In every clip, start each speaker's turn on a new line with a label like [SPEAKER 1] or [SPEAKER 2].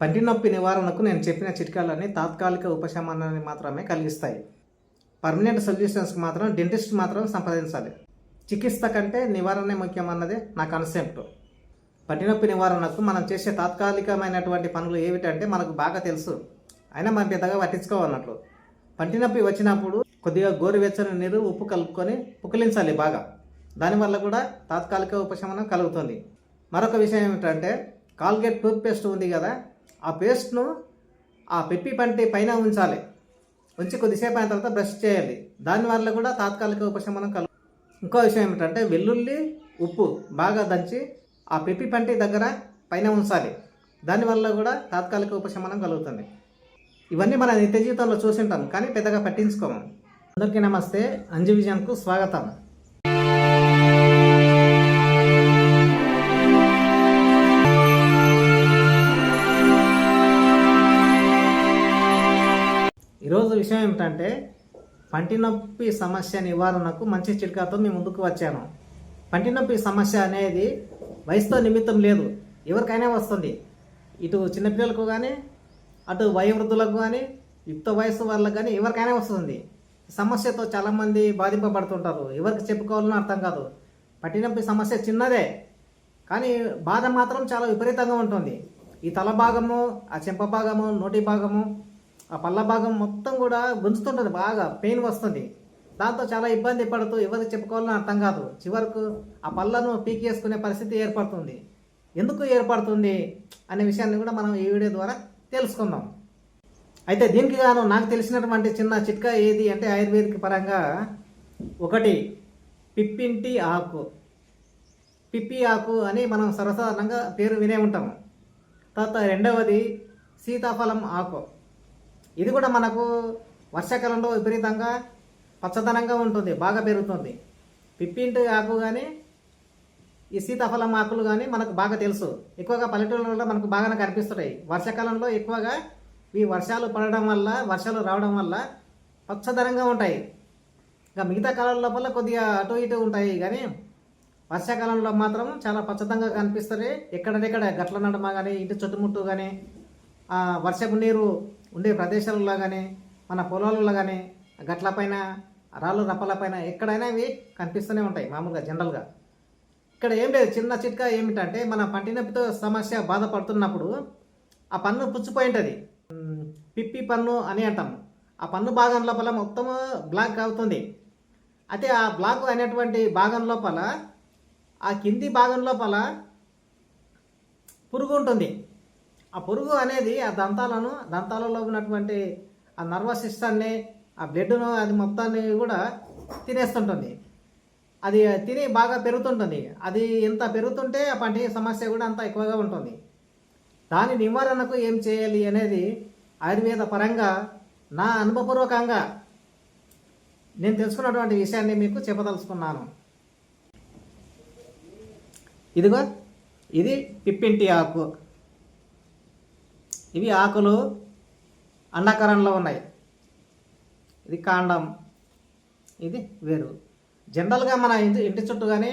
[SPEAKER 1] పంటి నొప్పి నివారణకు నేను చెప్పిన చిట్కాలన్నీ తాత్కాలిక ఉపశమనాన్ని మాత్రమే కలిగిస్తాయి. పర్మనెంట్ సొల్యూషన్స్కి మాత్రం డెంటిస్ట్ మాత్రం సంప్రదించాలి. చికిత్స కంటే నివారణే ముఖ్యమన్నదే నా కాన్సెప్ట్ పంటి నొప్పి నివారణకు మనం చేసే తాత్కాలికమైనటువంటి పనులు ఏమిటంటే మనకు బాగా తెలుసు. అయినా మనం పెద్దగా పట్టించుకోవాలన్నట్లు పంటి నొప్పి వచ్చినప్పుడు కొద్దిగా గోరువెచ్చని నీరు ఉప్పు కలుపుకొని పుకిలించాలి బాగా. దానివల్ల కూడా తాత్కాలిక ఉపశమనం కలుగుతుంది. మరొక విషయం ఏమిటంటే కాల్గేట్ టూత్పేస్ట్ ఉంది కదా ఆ పేస్ట్ను ఆ పెప్పి పంటి పైన ఉంచాలి. ఉంచి కొద్దిసేపు అయిన తర్వాత బ్రష్ చేయాలి. దానివల్ల కూడా తాత్కాలిక ఉపశమనం కలుగు ఇంకో విషయం ఏమిటంటే వెల్లుల్లి ఉప్పు బాగా దంచి ఆ పెప్పి పంటి దగ్గర పైన ఉంచాలి. దానివల్ల కూడా తాత్కాలిక ఉపశమనం కలుగుతుంది. ఇవన్నీ మన నిత్య జీవితంలో చూసింటాం కానీ పెద్దగా పట్టించుకోము. అందరికీ నమస్తే. అంజు విజయంకు స్వాగతం. విషయం ఏమిటంటే పంటి నొప్పి సమస్య నివారణకు మంచి చిట్కాతో మీ ముందుకు వచ్చాను పంటి నొప్పి సమస్య అనేది వయసుతో నిమిత్తం లేదు. ఎవరికైనా వస్తుంది. ఇటు చిన్నపిల్లలకు కానీ అటు వయోవృద్ధులకు కానీ యుక్త వయసు వాళ్ళకు కానీ ఎవరికైనా వస్తుంది. సమస్యతో చాలామంది బాధింపబడుతుంటారు. ఎవరికి చెప్పుకోవాలని అర్థం కాదు. పట్టినొప్పి సమస్య చిన్నదే. కానీ బాధ మాత్రం చాలా విపరీతంగా ఉంటుంది. ఈ తల భాగము ఆ చెంప భాగము నోటి భాగము ఆ పళ్ళ భాగం మొత్తం కూడా గుంజుతుంటుంది బాగా పెయిన్ వస్తుంది. దాంతో చాలా ఇబ్బంది పడుతూ ఎవరికి చెప్పుకోవాలని అర్థం కాదు. చివరకు ఆ పళ్ళను పీకేసుకునే పరిస్థితి ఏర్పడుతుంది. ఎందుకు ఏర్పడుతుంది అనే విషయాన్ని కూడా మనం ఈ వీడియో ద్వారా తెలుసుకుందాం. అయితే దీనికి గాను నాకు తెలిసినటువంటి చిన్న చిట్కా ఏది అంటే ఆయుర్వేదిక పరంగా ఒకటి పిప్పింటి ఆకు. పిప్పి ఆకు అని మనం సర్వసాధారణంగా పేరు వినే ఉంటాము తర్వాత రెండవది సీతాఫలం ఆకు. ఇది కూడా మనకు వర్షాకాలంలో విపరీతంగా పచ్చదనంగా ఉంటుంది బాగా పెరుగుతుంది. పిప్పింటి ఆకు కానీ ఈ సీతాఫలం ఆకులు కానీ మనకు బాగా తెలుసు. ఎక్కువగా పల్లెటూళ్ళలో మనకు బాగానే కనిపిస్తున్నాయి వర్షాకాలంలో ఎక్కువగా ఈ వర్షాలు పడడం వల్ల వర్షాలు రావడం వల్ల పచ్చదనంగా ఉంటాయి. ఇంకా మిగతా కాలం లోపల కొద్దిగా అటు ఇటు ఉంటాయి కానీ వర్షాకాలంలో మాత్రం చాలా పచ్చదంగా కనిపిస్తుంది ఎక్కడెక్కడ గట్ల నడమ కానీ ఇంటి చుట్టుముట్టు కానీ వర్షపు నీరు ఉండే ప్రదేశాలలో కానీ మన పొలాలలో కానీ గట్ల పైన రాళ్ళు రప్పల పైన ఎక్కడైనా ఇవి కనిపిస్తూనే ఉంటాయి మామూలుగా జనరల్గా. ఇక్కడ ఏం లేదు చిన్న చిట్కా ఏమిటంటే మన పంటి నొప్పితో సమస్య బాధపడుతున్నప్పుడు ఆ పన్ను పుచ్చిపోయి ఉంటుంది పిప్పి పన్ను అని అంటాము ఆ పన్ను భాగం లోపల మొత్తం బ్లాక్ అవుతుంది. అయితే ఆ బ్లాక్ అనేటువంటి భాగం లోపల ఆ కింది భాగం లోపల పురుగు ఉంటుంది. ఆ పురుగు అనేది ఆ దంతాలను దంతాలలో ఉన్నటువంటి ఆ నర్వస్ సిస్టాన్ని ఆ బ్లడ్ను అది మొత్తాన్ని కూడా తినేస్తుంటుంది. అది తిని బాగా పెరుగుతుంటుంది. అది ఎంత పెరుగుతుంటే ఆ పంటి సమస్య కూడా అంత ఎక్కువగా ఉంటుంది. దాని నివారణకు ఏం చేయాలి అనేది ఆయుర్వేద పరంగా నా అనుభవపూర్వకంగా నేను తెలుసుకున్నటువంటి విషయాన్ని మీకు చెప్పదలుచుకున్నాను. ఇదిగో ఇది పిప్పింటి ఆకు. ఇవి ఆకులు అండాకారంలో ఉన్నాయి. ఇది కాండం ఇది వేరు. జనరల్గా మన ఇంటి ఇంటి చుట్టూ కానీ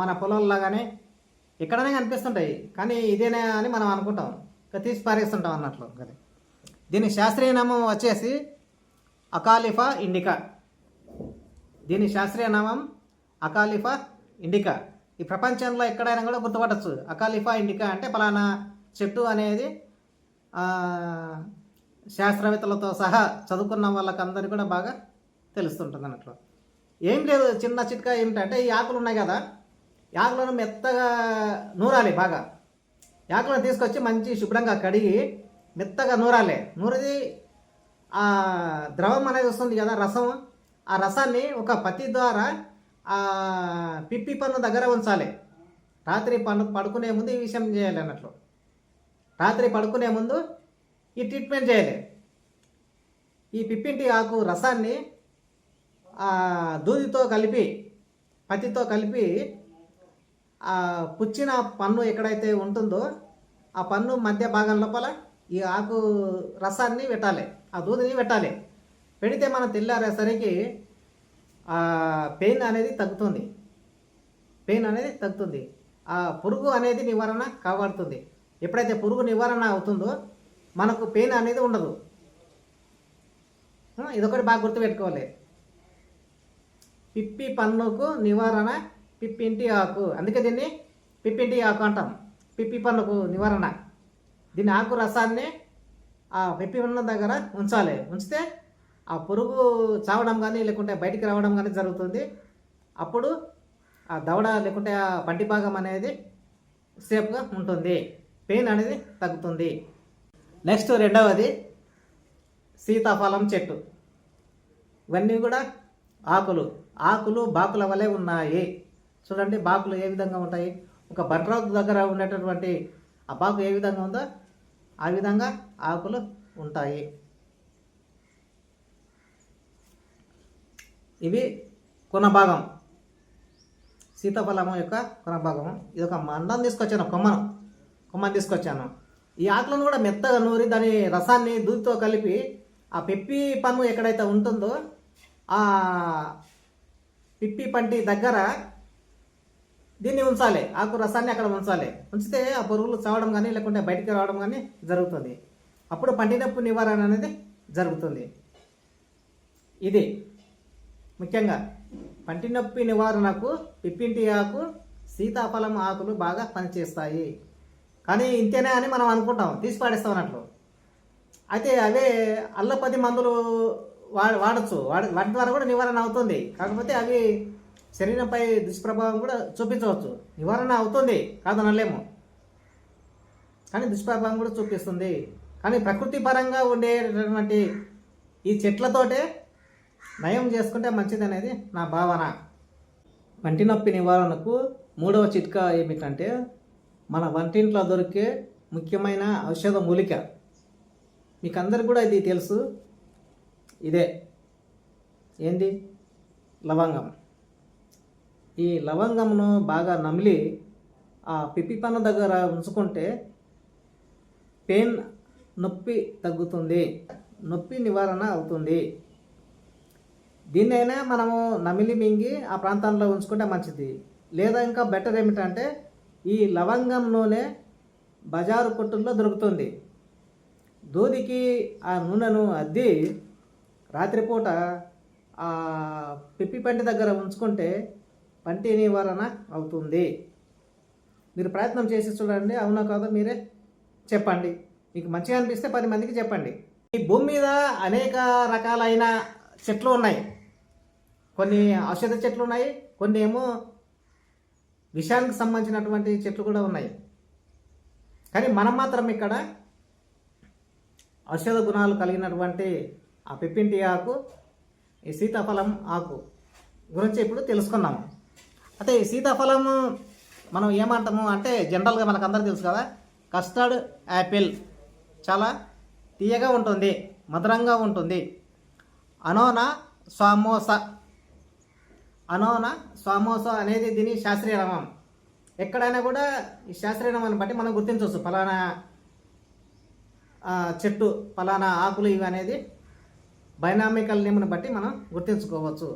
[SPEAKER 1] మన పొలంలో కానీ ఎక్కడనే కనిపిస్తుంటాయి. కానీ ఇదేనా అని మనం అనుకుంటాం. ఇంకా తీసి పారేస్తుంటాం అన్నట్లు. కదా దీని శాస్త్రీయ నామం వచ్చేసి అకాలిఫా ఇండికా. దీని శాస్త్రీయ నామం అకాలిఫా ఇండికా. ఈ ప్రపంచంలో ఎక్కడైనా కూడా గుర్తుపట్టచ్చు. అకాలిఫా ఇండికా అంటే పలానా చెట్టు అనేది శాస్త్రవేత్తలతో సహా చదువుకున్న వాళ్ళకందరికీ కూడా బాగా తెలుస్తుంటుంది అన్నట్లు. ఏం లేదు చిన్న చిట్కా ఏమిటంటే ఈ ఆకులు ఉన్నాయి కదా ఆకులను మెత్తగా నూరాలి బాగా. ఆకులను తీసుకొచ్చి మంచి శుభ్రంగా కడిగి మెత్తగా నూరాలి. నూరిది ఆ ద్రవం అనేది వస్తుంది కదా రసం. ఆ రసాన్ని ఒక పత్తి ద్వారా ఆ పిప్పి పన్ను దగ్గర ఉంచాలి. రాత్రి పను పడుకునే ముందు ఈ విషయం చేయాలి అన్నట్లు. రాత్రి పడుకునే ముందు ఈ ట్రీట్మెంట్ చేయాలి. ఈ పిప్పింటి ఆకు రసాన్ని ఆ, దూదితో కలిపి పత్తితో కలిపి ఆ పుచ్చిన పన్ను ఎక్కడైతే ఉంటుందో ఆ పన్ను మధ్య భాగం లోపల ఈ ఆకు రసాన్ని పెట్టాలి. ఆ దూదిని పెట్టాలి. పెడితే మనం తెల్లారేసరికి పెయిన్ అనేది తగ్గుతుంది. పెయిన్ అనేది తగ్గుతుంది. ఆ పురుగు అనేది నివారణ కాపాడుతుంది. ఎప్పుడైతే పురుగు నివారణ అవుతుందో మనకు పెయిన్ అనేది ఉండదు. ఇదొకటి బాగా గుర్తుపెట్టుకోవాలి. పిప్పి పన్నుకు నివారణ పిప్పింటి ఆకు. అందుకే దీన్ని పిప్పింటి ఆకు అంటాం. పిప్పి పన్నుకు నివారణ. దీని ఆకు రసాన్ని ఆ పిప్పి పన్ను దగ్గర ఉంచాలి. ఉంచితే ఆ పురుగు చావడం కానీ లేకుంటే బయటికి రావడం కానీ జరుగుతుంది. అప్పుడు ఆ దవడ లేకుంటే ఆ పంటి భాగం అనేది సేఫ్గా ఉంటుంది. పెయిన్ అనేది తగ్గుతుంది. నెక్స్ట్ రెండవది సీతాఫలం చెట్టు. ఇవన్నీ కూడా ఆకులు. ఆకులు బాకుల వలె ఉన్నాయి. చూడండి బాకులు ఏ విధంగా ఉంటాయి? ఒక బండ్రాకు దగ్గర ఉండేటటువంటి ఆ బాకు ఏ విధంగా ఉందో ఆ విధంగా ఆకులు ఉంటాయి. ఇవి కొన భాగం సీతాఫలం యొక్క కొన భాగం ఇది ఒక మండం తీసుకొచ్చాను కొమ్మను. కొమ్మని తీసుకొచ్చాను. ఈ ఆకులను కూడా మెత్తగా నూరి దాని రసాన్ని దూదితో కలిపి ఆ పిప్పి పన్ను ఎక్కడైతే ఉంటుందో ఆ పిప్పి పంటి దగ్గర దీన్ని ఉంచాలి. ఆకు రసాన్ని అక్కడ ఉంచాలి. ఉంచితే ఆ పురుగులు చావడం కానీ లేకుంటే బయటికి రావడం కానీ జరుగుతుంది. అప్పుడు పంటి నొప్పి నివారణ అనేది జరుగుతుంది. ఇది ముఖ్యంగా పంటి నొప్పి నివారణకు పిప్పింటి ఆకు సీతాఫలం ఆకులు బాగా పనిచేస్తాయి. కానీ ఇంతేనే అని మనం అనుకుంటాం. తీసి పాడేస్తాం అన్నట్లు. అయితే అవే అల్లపది మందులు వాడ వాడచ్చు. వాడ వాటి ద్వారా కూడా నివారణ అవుతుంది. కాకపోతే అవి శరీరంపై దుష్ప్రభావం కూడా చూపించవచ్చు. నివారణ అవుతుంది. కాదనలేము కానీ దుష్ప్రభావం కూడా చూపిస్తుంది. కానీ ప్రకృతి పరంగా ఉండేటటువంటి ఈ చెట్లతోటే నయం చేసుకుంటే మంచిది అనేది నా భావన. వంటి నొప్పి నివారణకు మూడవ చిట్కా ఏమిటంటే మన వంటింట్లో దొరికే ముఖ్యమైన ఔషధ మూలిక. మీకు అందరికి కూడా ఇది తెలుసు. ఇదే. ఏంది లవంగం. ఈ లవంగంను బాగా నమిలి ఆ పిప్పి పన్ను దగ్గర ఉంచుకుంటే పెయిన్ నొప్పి తగ్గుతుంది. నొప్పి నివారణ అవుతుంది. దీన్నైనా మనము నమిలి మింగి ఆ ప్రాంతంలో ఉంచుకుంటే మంచిది. లేదా ఇంకా బెటర్ ఏమిటంటే ఈ లవంగం నూనె బజారు కొట్టుల్లో దొరుకుతుంది. దూదికి ఆ నూనెను అద్ది రాత్రిపూట ఆ పిప్పి పంటి దగ్గర ఉంచుకుంటే పంటి నివారణ అవుతుంది. మీరు ప్రయత్నం చేసి చూడండి అవునా కాదో మీరే చెప్పండి. మీకు మంచిగా అనిపిస్తే పది మందికి చెప్పండి. ఈ భూమి మీద అనేక రకాలైన చెట్లు ఉన్నాయి. కొన్ని ఔషధ చెట్లు ఉన్నాయి కొన్ని ఏమో విషానికి సంబంధించినటువంటి చెట్లు కూడా ఉన్నాయి. కానీ మనం మాత్రం ఇక్కడ ఔషధ గుణాలు కలిగినటువంటి ఆ పిప్పింటి ఆకు ఈ సీతాఫలం ఆకు గురించి ఇప్పుడు తెలుసుకున్నాము. అయితే ఈ సీతాఫలం మనం ఏమంటాము అంటే జనరల్గా మనకు అందరికీ తెలుసు కదా కస్టర్డ్ యాపిల్ చాలా తీయగా ఉంటుంది మధురంగా ఉంటుంది. అనోనా సామోసా అనోన స్వామోసా అనేది దీని శాస్త్రీయ నామం ఎక్కడైనా కూడా ఈ శాస్త్రీయ నామాన్ని బట్టి మనం గుర్తించవచ్చు. ఫలానా చెట్టు ఫలానా ఆకులు ఇవి అనేది బైనామికల్ నేమ్ని బట్టి మనం గుర్తించుకోవచ్చు.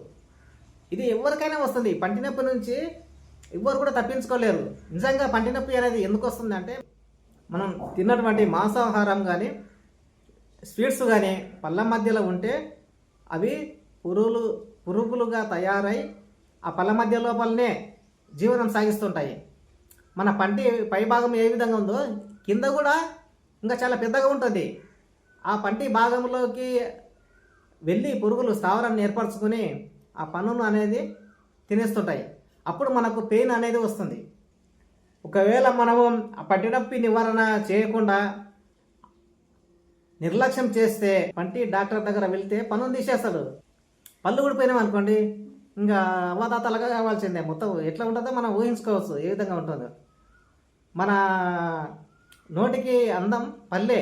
[SPEAKER 1] ఇది ఎవరికైనా వస్తుంది. పంటి నొప్పి నుంచి ఎవ్వరు కూడా తప్పించుకోలేరు. నిజంగా పంటి నొప్పి అనేది ఎందుకు వస్తుంది అంటే మనం తిన్నటువంటి మాంసాహారం కానీ స్వీట్స్ కానీ పళ్ళ మధ్యలో ఉంటే అవి పురుగులు పురుగులుగా తయారై ఆ పళ్ళ మధ్య లోపలనే జీవనం సాగిస్తుంటాయి. మన పంటి పై భాగం ఏ విధంగా ఉందో కింద కూడా ఇంకా చాలా పెద్దగా ఉంటుంది. ఆ పంటి భాగంలోకి వెళ్ళి పురుగులు స్థావరాన్ని ఏర్పరచుకొని ఆ పన్నును అనేది తినేస్తుంటాయి. అప్పుడు మనకు పెయిన్ అనేది వస్తుంది. ఒకవేళ మనము ఆ పంటి నొప్పి నివారణ చేయకుండా నిర్లక్ష్యం చేస్తే పంటి డాక్టర్ దగ్గర వెళ్తే పన్ను తీసేస్తాడు. పళ్ళు కూడా పోయినాం అనుకోండి. ఇంకా అవ్వదాతలుగా కావాల్సిందే. మొత్తం ఎట్లా ఉంటుందో మనం ఊహించుకోవచ్చు. ఏ విధంగా ఉంటుందో. మన నోటికి అందం పల్లె.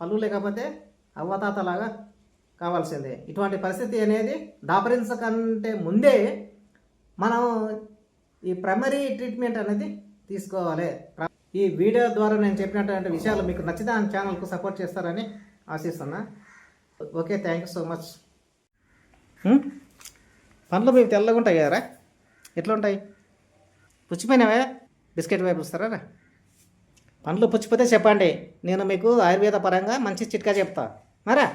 [SPEAKER 1] పళ్ళు లేకపోతే అవ్వతాతలాగా కావాల్సిందే. ఇటువంటి పరిస్థితి అనేది దాపరించకంటే ముందే మనం ఈ ప్రైమరీ ట్రీట్మెంట్ అనేది తీసుకోవాలి. ఈ వీడియో ద్వారా నేను చెప్పినటువంటి విషయాలు మీకు నచ్చితే ఆ ఛానల్కు సపోర్ట్ చేస్తారని ఆశిస్తున్నా. Okay thank you so much పండ్లు మీకు తెల్లగా ఉంటాయి కదరా ఎట్లా ఉంటాయి? పుచ్చిపోయినావే? బిస్కెట్ వైపు వస్తారా పండ్లు పుచ్చిపోతే చెప్పండి. నేను మీకు ఆయుర్వేద పరంగా మంచి చిట్కా చెప్తా. మరా?